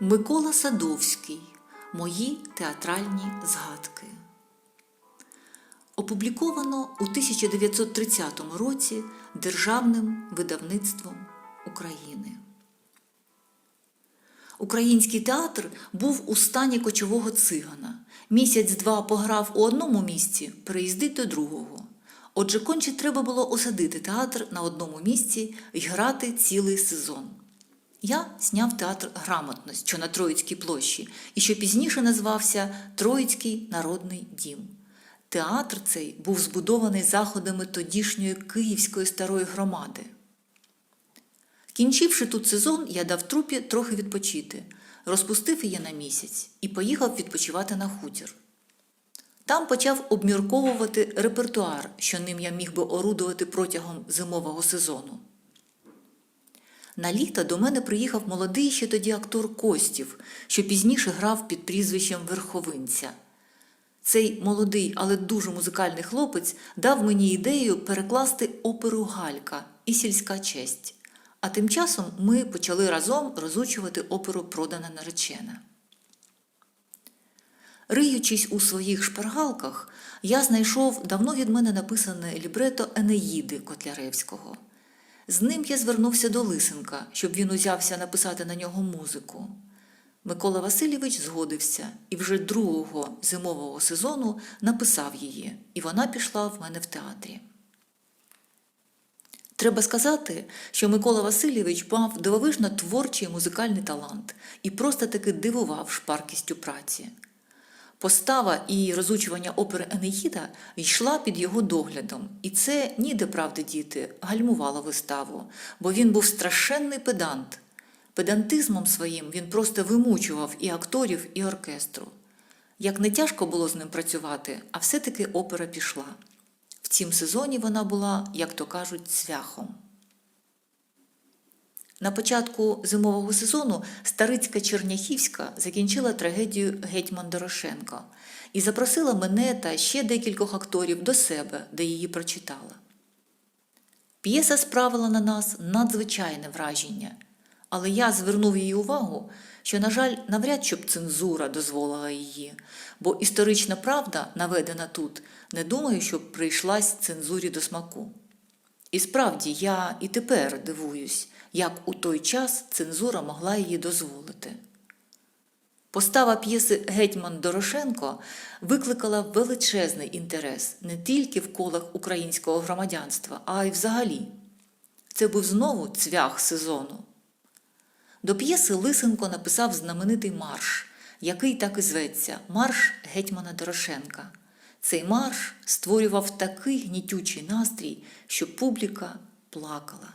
Микола Садовський. Мої театральні згадки. Опубліковано у 1930 році Державним видавництвом України. Український театр був у стані кочового цигана. Місяць-два пограв у одному місці, переїздить до другого. Отже, конче треба було осадити театр на одному місці і грати цілий сезон. Я зняв театр Грамотність, що на Троїцькій площі, і що пізніше назвався Троїцький народний дім. Театр цей був збудований заходами тодішньої Київської старої громади. Кінчивши тут сезон, я дав трупі трохи відпочити, розпустив її на місяць і поїхав відпочивати на хутір. Там почав обмірковувати репертуар, що ним я міг би орудувати протягом зимового сезону. На літо до мене приїхав молодий ще тоді актор Костів, що пізніше грав під прізвищем Верховинця. Цей молодий, але дуже музикальний хлопець дав мені ідею перекласти оперу Галька і сільська честь. А тим часом ми почали разом розучувати оперу Продана наречена. Риючись у своїх шпаргалках, я знайшов давно від мене написане лібрето Енеїди Котляревського. З ним я звернувся до Лисенка, щоб він узявся написати на нього музику. Микола Васильович згодився і вже другого зимового сезону написав її, і вона пішла в мене в театрі. Треба сказати, що Микола Васильович мав дивовижно творчий музикальний талант і просто таки дивував шпаркістю праці. Постава і розучування опери Енеїда йшла під його доглядом, і це ніде правди діти гальмувало виставу, бо він був страшенний педант. Педантизмом своїм він просто вимучував і акторів, і оркестру. Як не тяжко було з ним працювати, а все-таки опера пішла. В цім сезоні вона була, як то кажуть, цвяхом. На початку зимового сезону Старицька Черняхівська закінчила трагедію Гетьман Дорошенко і запросила мене та ще декількох акторів до себе, де її прочитала. П'єса справила на нас надзвичайне враження, але я звернув її увагу, що, на жаль, навряд щоб цензура дозволила її, бо історична правда, наведена тут, не думаю, щоб прийшлась цензурі до смаку. І справді я і тепер дивуюсь, як у той час цензура могла її дозволити. Постава п'єси Гетьман Дорошенко викликала величезний інтерес не тільки в колах українського громадянства, а й взагалі. Це був знову цвях сезону. До п'єси Лисенко написав знаменитий марш, який так і зветься Марш Гетьмана Дорошенка. Цей марш створював такий гнітючий настрій, що публіка плакала.